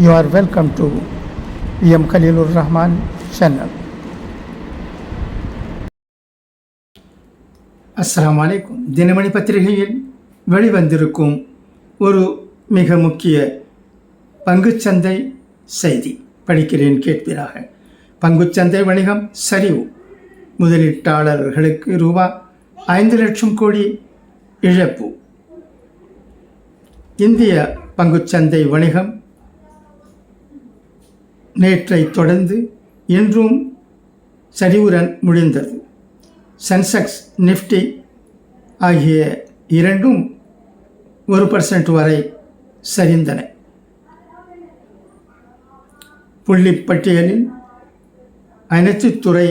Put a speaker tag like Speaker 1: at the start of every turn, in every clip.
Speaker 1: You are welcome to M Khalilur Rahman channel அஸ்லாம் வலைக்கும் தினமணி பத்திரிகையில் வெளிவந்திருக்கும் ஒரு மிக முக்கிய பங்குச்சந்தை செய்தி படிக்கிறேன் கேட்பீராக பங்குச்சந்தை வணிகம் சரிவு முதலீட்டாளர்களுக்கு ரூபா ஐந்து லட்சம் கோடி இழப்பு. இந்திய பங்குச்சந்தை வணிகம் நேற்றை தொடர்ந்து இன்றும் சரிவுடன் முடிந்தது. சென்செக்ஸ் நிஃப்டி ஆகிய இரண்டும் ஒரு பர்சன்ட் வரை சரிந்தன. புள்ளி பட்டியலில் அனைத்து துறை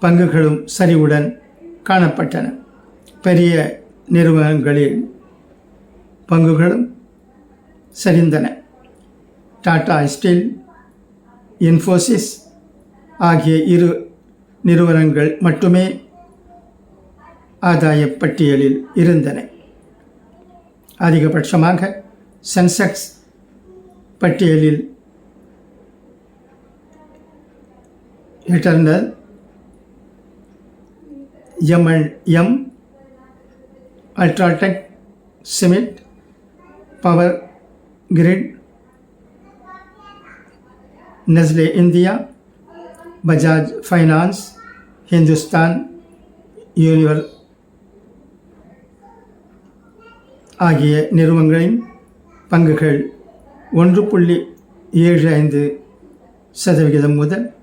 Speaker 1: பங்குகளும் சரிவுடன் காணப்பட்டன. பெரிய நிறுவனங்களில் பங்குகளும் சரிந்தன. டாடா ஸ்டீல் இன்ஃபோசிஸ் ஆகிய இரு நிறுவனங்கள் மட்டுமே ஆதாய பட்டியலில் இருந்தன. அதிகபட்சமாக சென்செக்ஸ் பட்டியலில் Eternal M and M UltraTech cement power grid Nestle India Bajaj finance Hindustan Unilever ஆகிய நிறுவனங்களின் பங்குகள் ஒன்று புள்ளி ஏழு ஐந்து சதவிகிதம் முதல்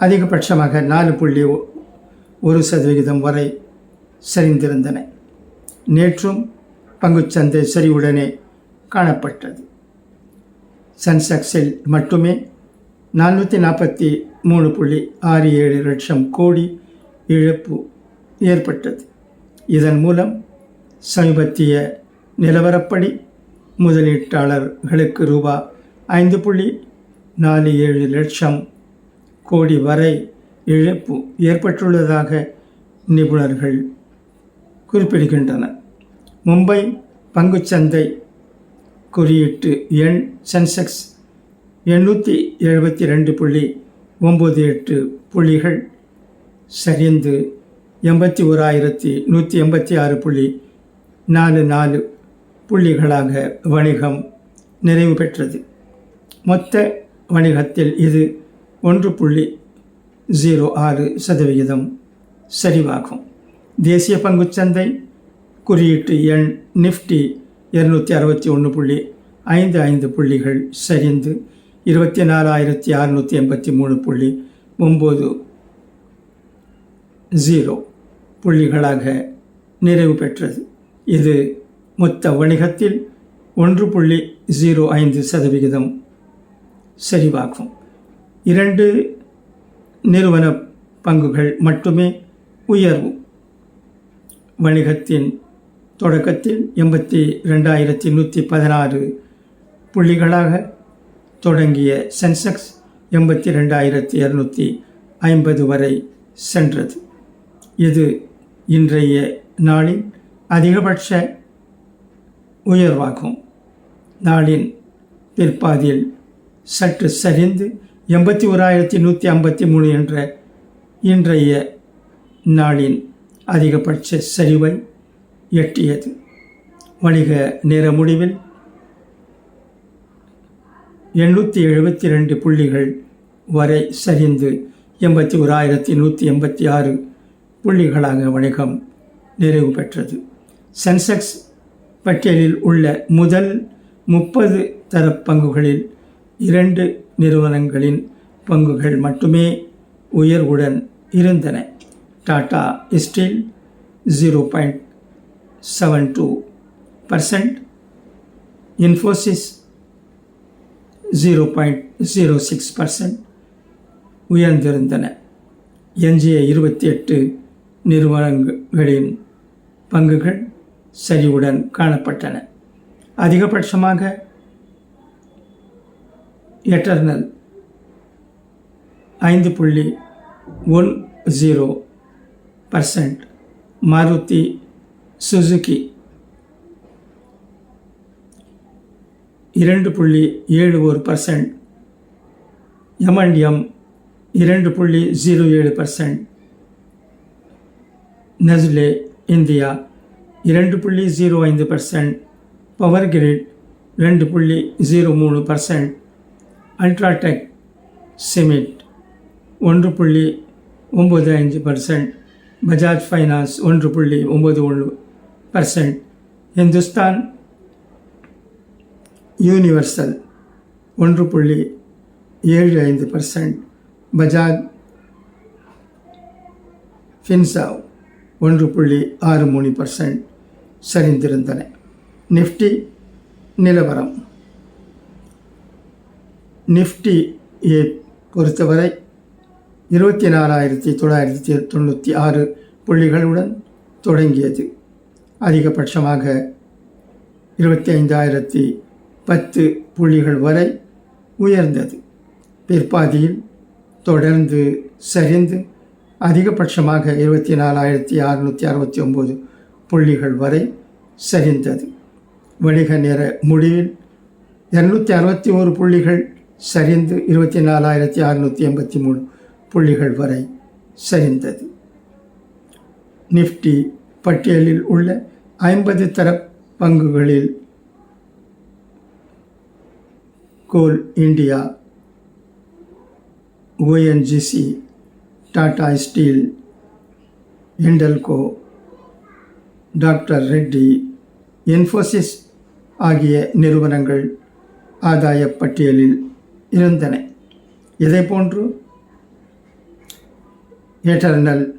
Speaker 1: அதிகபட்சமாக நாலு புள்ளி ஒ- ஒரு சதவிகிதம் வரை சரிந்திருந்தன. நேற்றும் பங்குச்சந்தை சரிவுடனே காணப்பட்டது. சென்செக்ஸில் மட்டுமே நானூற்றி நாற்பத்தி மூணு புள்ளி ஆறு ஏழு லட்சம் கோடி இழப்பு ஏற்பட்டது. இதன் மூலம் சமீபத்திய நிலவரப்படி முதலீட்டாளர்களுக்கு ரூபா ஐந்து புள்ளி நாலு ஏழு லட்சம் கோடி வரை இழப்பு ஏற்பட்டுள்ளதாக நிபுணர்கள் குறிப்பிடுகின்றனர் மும்பை பங்குச்சந்தை குறியீட்டு எண் சென்செக்ஸ் எண்ணூற்றி எழுபத்தி ரெண்டு புள்ளி ஒம்பது எட்டு புள்ளிகள் சரிந்து எண்பத்தி ஓராயிரத்தி நூற்றி எண்பத்தி ஆறு புள்ளி நாலு நாலு புள்ளிகளாக வணிகம் நிறைவு பெற்றது. மொத்த வணிகத்தில் இது ஒன்று புள்ளி ஜீரோ ஆறு சதவிகிதம் சரிவாகும். தேசிய பங்குச்சந்தை குறியீட்டு எண் நிஃப்டி இருநூற்றி அறுபத்தி ஒன்று புள்ளி ஐந்து ஐந்து புள்ளிகள் சரிந்து இருபத்தி நாலாயிரத்தி அறுநூற்றி எண்பத்தி மூணு புள்ளி ஒம்பது ஜீரோ புள்ளிகளாக நிறைவு பெற்றது. இது மொத்த வணிகத்தில் ஒன்று புள்ளி ஜீரோ ஐந்து சதவிகிதம். சரிவாகும் இரண்டு நிறுவன பங்குகள் மட்டுமே உயர்வு. வணிகத்தின் தொடக்கத்தில் எண்பத்தி ரெண்டாயிரத்தி நூற்றி பதினாறு புள்ளிகளாக தொடங்கிய சென்செக்ஸ் எண்பத்தி ரெண்டாயிரத்தி இரநூத்தி ஐம்பது வரை சென்றது. இது இன்றைய நாளின் அதிகபட்ச உயர்வாகும். நாளின் பிற்பாதியில் சற்று சரிந்து எண்பத்தி ஓராயிரத்தி நூற்றி ஐம்பத்தி மூணு என்ற இன்றைய நாளின் அதிகபட்ச சரிவை எட்டியது. வணிக நேர முடிவில் எண்ணூற்றி எழுபத்தி ரெண்டு புள்ளிகள் வரை சரிந்து எண்பத்தி ஓராயிரத்தி நூற்றி எண்பத்தி ஆறு புள்ளிகளாக வணிகம் நிறைவு பெற்றது. சென்செக்ஸ் பட்டியலில் உள்ள முதல் முப்பது தர பங்குகளில் இரண்டு நிறுவனங்களின் பங்குகள் மட்டுமே உயர்வுடன் இருந்தன. Tata steel zero point seven two percent Infosys zero point zero six percent உயர்ந்திருந்தன. எஞ்சிய இருபத்தி எட்டு நிறுவனங்களின் பங்குகள் சரிவுடன் காணப்பட்டன. அதிகபட்சமாக எட்டர்னல் ஐந்து புள்ளி one zero percent Maruti Suzuki இரண்டு புள்ளி ஏழு ஒரு பர்சன்ட் எம்என்எம் இரண்டு புள்ளி ஜீரோ ஏழு பர்சன்ட் நெஸ்லே இந்தியா இரண்டு புள்ளி ஜீரோ ஐந்து பர்சன்ட் பவர் கிரிட் ரெண்டு புள்ளி ஜீரோ மூணு பர்சன்ட் அல்ட்ராடெக் சிமெண்ட் ஒன்று புள்ளி ஒம்பது அஞ்சு பர்சன்ட் பஜாஜ் ஃபைனான்ஸ் ஒன்று புள்ளி ஒம்பது ஒன்று பர்சன்ட் இந்துஸ்தான் யூனிவர்சல் ஒன்று புள்ளி ஏழு ஐந்து பர்சன்ட் பஜாஜ் ஃபின்சாவ் ஒன்று புள்ளி ஆறு மூணு பர்சன்ட் சரிந்திருந்தன நிஃப்டி நிலவரம் நிஃப்டியை பொறுத்தவரை இருபத்தி நாலாயிரத்தி தொள்ளாயிரத்தி தொண்ணூற்றி ஆறு புள்ளிகளுடன் தொடங்கியது. அதிகபட்சமாக இருபத்தி ஐந்தாயிரத்தி பத்து புள்ளிகள் வரை உயர்ந்தது. பிற்பாதியில் தொடர்ந்து சரிந்து அதிகபட்சமாக இருபத்தி நாலாயிரத்தி அறுநூற்றி அறுபத்தி ஒம்பது புள்ளிகள் வரை சரிந்தது. வணிக நேர முடிவில் இரநூத்தி அறுபத்தி ஒரு புள்ளிகள் சரிந்து இருபத்தி நாலாயிரத்தி அறுநூற்றி எண்பத்தி மூணு புள்ளிகள் வரை சரிந்தது. நிஃப்டி பட்டியலில் உள்ள ஐம்பது தர பங்குகளில் coal India ONGC Tata steel Hindalco doctor Reddy Infosys ஆகிய நிறுவனங்கள் ஆதாய பட்டியலில் இருந்தன. இதேபோன்று Eternal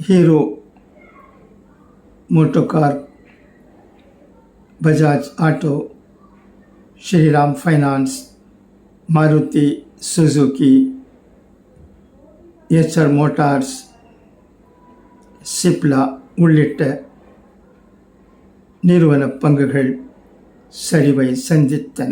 Speaker 1: Hero MotoCorp Bajaj auto Shriram finance Maruti Suzuki Eicher motors Cipla உள்ளிட்ட நிறுவன பங்குகள் சரிவை சந்தித்தன.